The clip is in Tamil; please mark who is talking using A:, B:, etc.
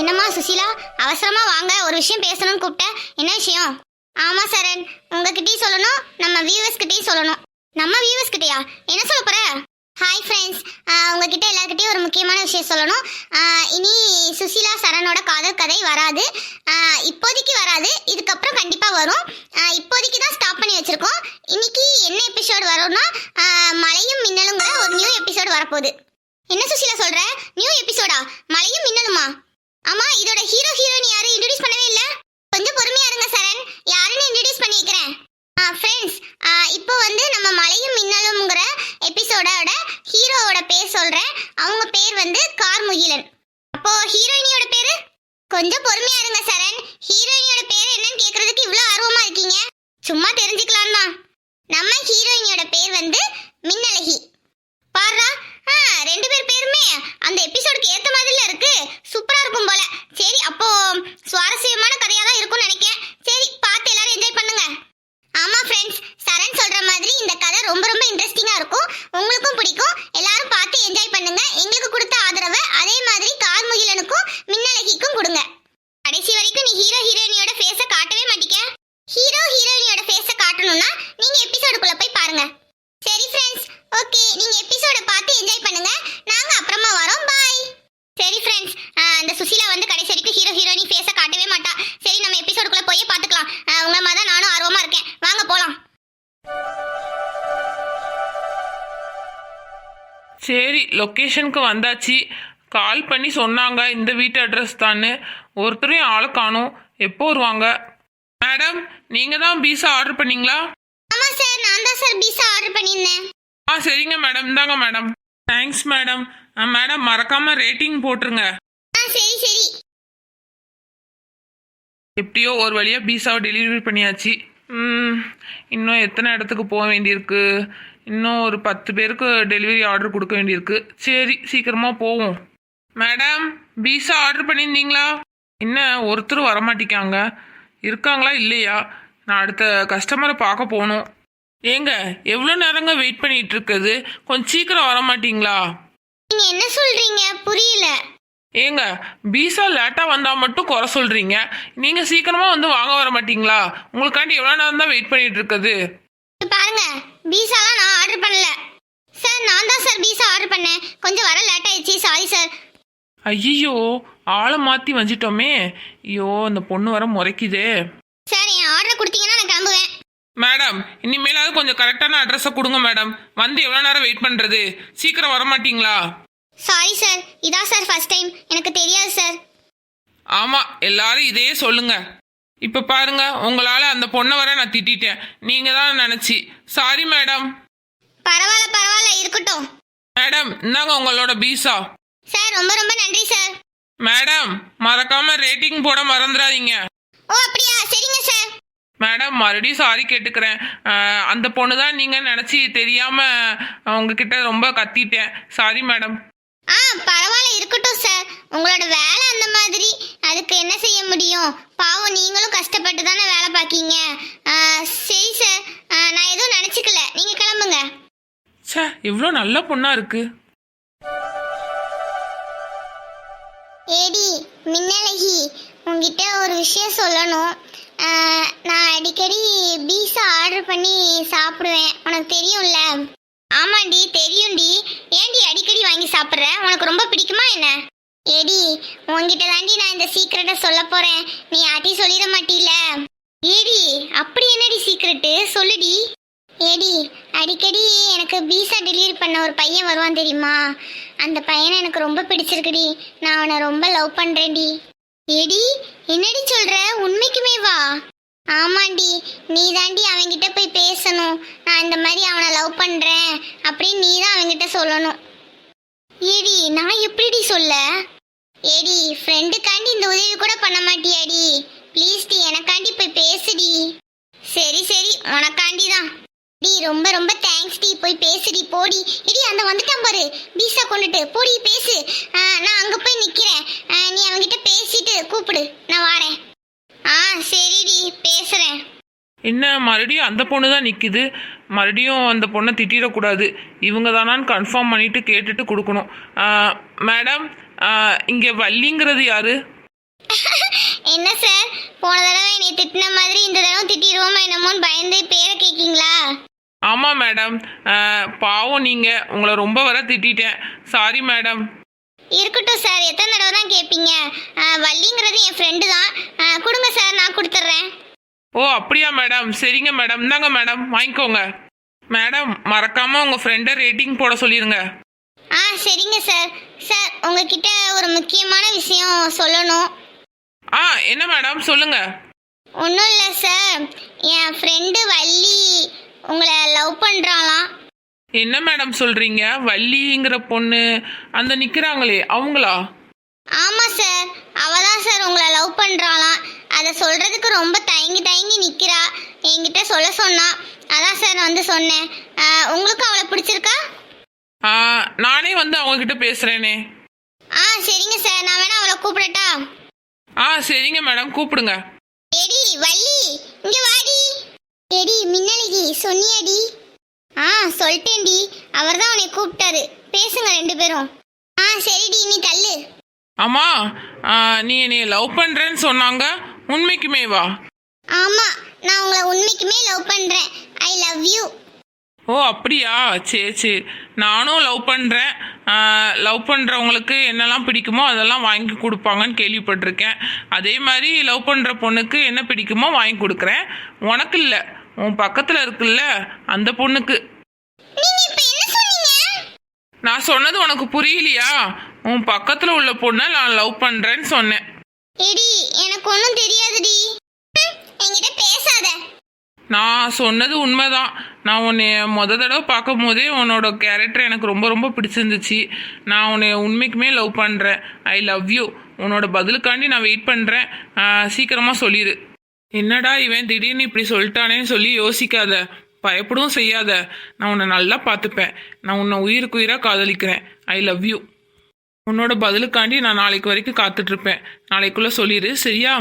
A: என்னம்மா சுசிலா? அவசரமா வாங்க. ஒரு விஷயம் பேசணும்னு கூப்பிட்டேன் என்ன விஷயம்? ஆமா சரண். உங்ககிட்டயும் சொல்லணும். நம்ம வியூவர்ஸ் கிட்டயும் சொல்லணும். நம்ம வியூவர்ஸ் கிட்டயா? என்ன சொல்ல போற? ஹாய் ஃப்ரெண்ட்ஸ் உங்ககிட்ட எல்லாருக்கிட்டையும் ஒரு முக்கியமான விஷயம் சொல்லணும். இனி சுசிலா சரணோட காதல் கதை வராது. இப்போதைக்கு வராது. இதுக்கப்புறம் கண்டிப்பாக வரும். இப்போதைக்கு தான் ஸ்டாப் பண்ணி வச்சிருக்கோம். இன்னைக்கு என்ன எபிசோடு வரும்னா மழையும் மின்னலுங்கிற ஒரு நியூ எபிசோடு வரப்போகுது. என்ன சுசிலா சொல்ற? நியூ எபிசோடா மழையும் மின்னலுமா? ஆமா இதோட ஹீரோ ஹீரோயின் யாரும் இன்ட்ரோடியூஸ் பண்ணவே இல்ல. கொஞ்சம் பொறுமையா இருங்க சரண். யாருன்னு இன்ட்ரோடியூஸ் பண்ணி வைக்கிறேன் ஃப்ரெண்ட்ஸ் இப்போ வந்து நம்ம மலையும் மின்னலும்ங்கிற எபிசோடோட ஹீரோவோட பேர் சொல்றேன். அவங்க பேர் வந்து கார்முகிலன். அப்போ ஹீரோயினியோட பேரு? கொஞ்சம் பொறுமையா இருங்க சரண். ஹீரோயினியோட பேர் என்னன்னு கேட்கறதுக்கு இவ்வளோ ஆர்வமா இருக்கீங்க. சும்மா தெரிஞ்சுக்கலாம் தான் நம்ம ஹீரோயினியோட பேர் வந்து மின்னழகி பாருடா ஆ, ரெண்டு பேர் பேருமே அந்த எபிசோடுக்கு ஏத்த மாதிரில இருக்கு சூப்பரா இருக்கும் போல சரி அப்போ சுவாரஸ்யமான கதையா தான் இருக்கும்னு நினைக்கிறேன் சரி பார்த்து எல்லாரும் என்ஜாய் பண்ணுங்க ஆமா ஃப்ரெண்ட்ஸ் சரண் சொல்ற மாதிரி இந்த கதை ரொம்ப ரொம்ப இன்ட்ரெஸ்டிங்கா இருக்கும். உங்களுக்கும் பிடிக்கும். எல்லாரும் பார்த்து என்ஜாய் பண்ணுங்க. எங்களுக்கு கொடுத்த ஆதரவை அதே மாதிரி கார்முகிலனுக்கும் மின்னழகிக்கும் கொடுங்க. கடைசி வரைக்கும் நீ ஹீரோ ஹீரோயினியோட ஃபேஸை காட்டவே மாட்டீங்க. ஹீரோ ஹீரோயினியோட ஃபேஸை காட்டணும்னா நீங்க எபிசோடுக்குள்ளே போய் பாருங்க. சரி
B: லொக்கேஷனுக்கு வந்தாச்சு. கால் பண்ணி சொன்னாங்க இந்த வீட்டு அட்ரஸ் தான்னு. ஒருத்தரையும் ஆளை காணும். எப்போ வருவாங்க? மேடம் நீங்கள் தான் பீஸா ஆர்டர் பண்ணீங்களா?
A: ஆமா சார் நான் தான் சார் பீஸா ஆர்டர் பண்ணியிருந்தேன்.
B: ஆ சரிங்க மேடம் இந்தாங்க மேடம் தேங்க்ஸ் மேடம் ஆ மேடம் மறக்காம ரேட்டிங் போட்டுருங்க.
A: ஆ சரி சரி.
B: எப்படியோ ஒரு வழியாக பீஸாவை டெலிவரி பண்ணியாச்சு. ம், இன்னும் எத்தனை இடத்துக்கு போக வேண்டியிருக்கு? இன்னும் ஒரு பத்து பேருக்கு டெலிவரி ஆர்டர் கொடுக்க வேண்டியிருக்கு. சரி சீக்கிரமாக போவோம். மேடம் பீஸா ஆர்டர் பண்ணியிருந்தீங்களா? என்ன ஒருத்தர் வரமாட்டிக்காங்க இருக்காங்களா இல்லையா? நான் அடுத்த கஸ்டமரை பார்க்க போகணும். ஏங்க எவ்வளோ நேரங்க வெயிட் பண்ணிட்டு இருக்குது கொஞ்சம் சீக்கிரம் வர மாட்டீங்களா
A: நீங்க என்ன சொல்றீங்க? புரியல.
B: ஏங்க பீஸா லேட்டாக வந்தால் மட்டும் குறை சொல்கிறீங்க நீங்கள் சீக்கிரமாக வந்து வாங்க வர மாட்டீங்களா உங்களுக்காண்டி எவ்வளோ நேரம் தான் வெயிட் பண்ணிட்டு இருக்குது
A: பாருங்க பீஸாலாம் நான் ஆர்டர் பண்ணல. சார் நான் தான் சார் பீஸா ஆர்டர் பண்ணேன். கொஞ்சம் வர லேட் ஆயிடுச்சு. சாரி சார்
B: ஐயோ ஆளை மாற்றி வஞ்சிட்டோமே. ஐயோ இந்த பொண்ணு வர முறைக்குதே.
A: சார் என் ஆர்டர் கொடுத்தீங்கன்னா நான் கிளம்புவேன்.
B: மேடம் இனிமேலாவது கொஞ்சம் கரெக்டான அட்ரஸை கொடுங்க மேடம் வந்து எவ்வளோ நேரம் வெயிட் பண்ணுறது சீக்கிரம் வர மாட்டீங்களா
A: சாரி சார் இதான் சார் ஃபர்ஸ்ட் டைம் எனக்கு தெரியாது சார்
B: ஆமாம் எல்லாரும் இதே சொல்லுங்க. இப்போ பாருங்க உங்களால் அந்த பொண்ணை வர நான் திட்டிட்டேன். நீங்கள் தான் நினச்சி. சாரி மேடம்
A: பரவாயில்ல பரவாயில்ல இருக்கட்டும்.
B: மேடம் இந்தாங்க உங்களோட பீஸா.
A: சார் ரொம்ப ரொம்ப நன்றி சார்.
B: மேடம் மறக்காம ரேட்டிங் போட மறந்துடாதீங்க.
A: ஓ அப்படியா? சரிங்க சார்.
B: மேடம் மறுபடியும் சாரி கேட்டுக்கிறேன். அஹ், அந்த பொண்ணு தான் நீங்க நினைச்சி தெரியாம உங்ககிட்ட ரொம்ப கத்திட்டேன். சாரி மேடம்
A: ஆ பரவாயில்ல இருக்கட்டும் சார். உங்களோட வேலை அந்த மாதிரி. அதுக்கு என்ன செய்ய முடியும்? பாவம் நீங்களும் கஷ்டப்பட்டு தானே வேலை பார்க்கீங்க. சரி சார் நான் எதுவும் நினச்சிக்கல. நீங்கள் கிளம்புங்க.
B: ச்சே இவ்வளோ நல்ல பொண்ணா இருக்கு.
A: ஏடி மின்னழகி உங்ககிட்ட ஒரு விஷயம் சொல்லணும். நான் அடிக்கடி பீஸா ஆர்டர் பண்ணி சாப்பிடுவேன். உனக்கு தெரியும்ல? ஆமாண்டி தெரியும்டி. ஏன்டி அடிக்கடி வாங்கி சாப்பிட்ற? உனக்கு ரொம்ப பிடிக்குமா என்ன? ஏடி உன்கிட்ட தாண்டி நான் இந்த சீக்கிரட்டை சொல்ல போறேன். நீ அடி சொல்லிட மாட்டீல. ஏடி அப்படி என்னடி சீக்கிரட்டு சொல்லுடி. ஏடி அடிக்கடி எனக்கு பீஸா டெலிவரி பண்ண ஒரு பையன் வருவான் தெரியுமா? அந்த பையனை எனக்கு ரொம்ப பிடிச்சிருக்குடி. நான் அவனை ரொம்ப லவ் பண்றேன்டி. ஏடி என்னடி சொல்ற? உண்மைக்குமே வா. ஆமாண்டி நீ தாண்டி அவன்கிட்ட போய் பேசணும். நான் இந்த மாதிரி அவனை லவ் பண்றேன் அப்படின்னு நீ தான் அவன்கிட்ட சொல்லணும். ஏடி நான் எப்படிடி சொல்ல? ஏடி ஃப்ரெண்டுக்காண்டி இந்த உதவி கூட பண்ண மாட்டியாடி. ப்ளீஸ் டி எனக்காண்டி போய் பேசுடி. சரி சரி உனக்காண்டி தான். டி ரொம்ப ரொம்ப தேங்க்ஸ் டி போய் பேசுடி போடி. இடி அந்த வந்துட்டான் பாரு. பீஸா கொண்டுட்டு போடி பேசு. நான் அங்கே போய் நிற்கிறேன் நீ அவன்கிட்ட பேசிட்டு கூப்பிடு. நான் வாரேன். ஆ சரிடி பேசுகிறேன்
B: என்ன மறுபடியும் அந்த பொண்ணு தான் நிற்கிது மறுபடியும் அந்த பொண்ணை திட்டிடக்கூடாது. இவங்க தானான்னு கன்ஃபார்ம் பண்ணிவிட்டு கேட்டுட்டு கொடுக்கணும். மேடம் இங்கே வள்ளிங்கிறது யாரு?
A: என்ன சார்? போன தடவை என்னை திட்டின மாதிரி இந்த தடவை திட்டிடுவோமா என்னமோன்னு பயந்து பேரை கேட்கீங்களா
B: ஆமாம் மேடம். பாவம் நீங்கள் உங்களை ரொம்ப வர திட்டிட்டேன். Sorry madam.
A: இருக்கட்டும் சார். எத்தனை தடவை தான் கேட்பீங்க வள்ளிங்கிறது என் ஃப்ரெண்டு தான். கொடுங்க சார் நான் கொடுத்துட்றேன்.
B: ஓ அப்படியா மேடம். சரிங்க மேடம். இந்தாங்க மேடம். வாங்கிக்கோங்க. மேடம் மறக்காமல் உங்கள் ஃப்ரெண்டை ரேட்டிங் போட சொல்லிடுங்க
A: ஆ சரிங்க சார். சார் உங்ககிட்ட ஒரு முக்கியமான விஷயம் சொல்லணும்.
B: ஆ என்ன மேடம்? சொல்லுங்கள்
A: ஒன்றும் இல்லை சார். என் ஃப்ரெண்டு வள்ளி உங்களை லவ் பண்ணுறாளாம்
B: என்ன மேடம் சொல்கிறீங்க வள்ளிங்கிற பொண்ணு அந்த நிற்கிறாங்களே அவங்களா?
A: ஆமாம் சார். அவ தான் சார் உங்களை லவ் பண்ணுறாளாம் அதை சொல்கிறதுக்கு ரொம்ப தயங்கி தயங்கி நிற்கிறா என்கிட்ட சொல்ல சொன்னா. அதான் சார் வந்து சொன்னேன். ஆ, உங்களுக்கும் அவளை பிடிச்சிருக்கா?
B: ஆ, நானே வந்து அவங்கக்கிட்ட பேசுகிறேனே
A: ஆ சரிங்க சார். நான் வேணா அவளை கூப்பிடட்டா?
B: ஆ சரிங்க மேடம். கூப்பிடுங்க.
A: எடி வள்ளி இங்க வாடி. எடி மின்னலகி சொன்னியாடி. ஆ சொல்லிட்டேன்டி. அவர் தான் உன்னை கூப்பிட்டாரு. பேசுங்க ரெண்டு பேரும். ஆ சரிடி நீ தள்ளு.
B: அம்மா ஆ, நீ என்னை லவ் பண்ணுறேன்னு சொன்னாங்க. உண்மைக்குமே வா.
A: ஆமா நான் உங்களை உண்மைக்குமே லவ் பண்றேன். I love you.
B: ஓ அப்படியா? சரி சரி. நானும் லவ் பண்ணுறேன் லவ் பண்ணுறவங்களுக்கு என்னெல்லாம் பிடிக்குமோ அதெல்லாம் வாங்கி கொடுப்பாங்கன்னு கேள்விப்பட்டிருக்கேன். அதே மாதிரி லவ் பண்ணுற பொண்ணுக்கு என்ன பிடிக்குமோ வாங்கி கொடுக்குறேன். உனக்கு இல்லை. உன் பக்கத்தில் இருக்குல்ல அந்த பொண்ணுக்கு. நான் சொன்னது உனக்கு புரியலையா? உன் பக்கத்தில் உள்ள பொண்ணை நான் லவ் பண்ணுறேன்னு சொன்னேன்.
A: எனக்கு ஒன்றும் தெரியாதுடி. என்கிட்ட
B: நான் சொன்னது உண்மைதான். நான் உன்னை முத தடவை பார்க்கும் போதே உன்னோட கேரக்டர் எனக்கு ரொம்ப ரொம்ப பிடிச்சிருந்துச்சு. நான் உன்னை உண்மைக்குமே லவ் பண்ணுறேன் ஐ லவ் யூ உன்னோட பதிலுக்காண்டி நான் வெயிட் பண்ணுறேன் சீக்கிரமாக சொல்லிடு என்னடா இவன் திடீர்னு இப்படி சொல்லிட்டானேன்னு சொல்லி யோசிக்காத. பயப்படவும் செய்யாத. நான் உன்னை நல்லா பார்த்துப்பேன். நான் உன்னை உயிருக்கு உயிராக காதலிக்கிறேன். ஐ லவ் யூ உன்னோட பதிலுக்காண்டி நான் நாளைக்கு வரைக்கும் காத்துட்ருப்பேன் நாளைக்குள்ளே சொல்லிடு சரியா?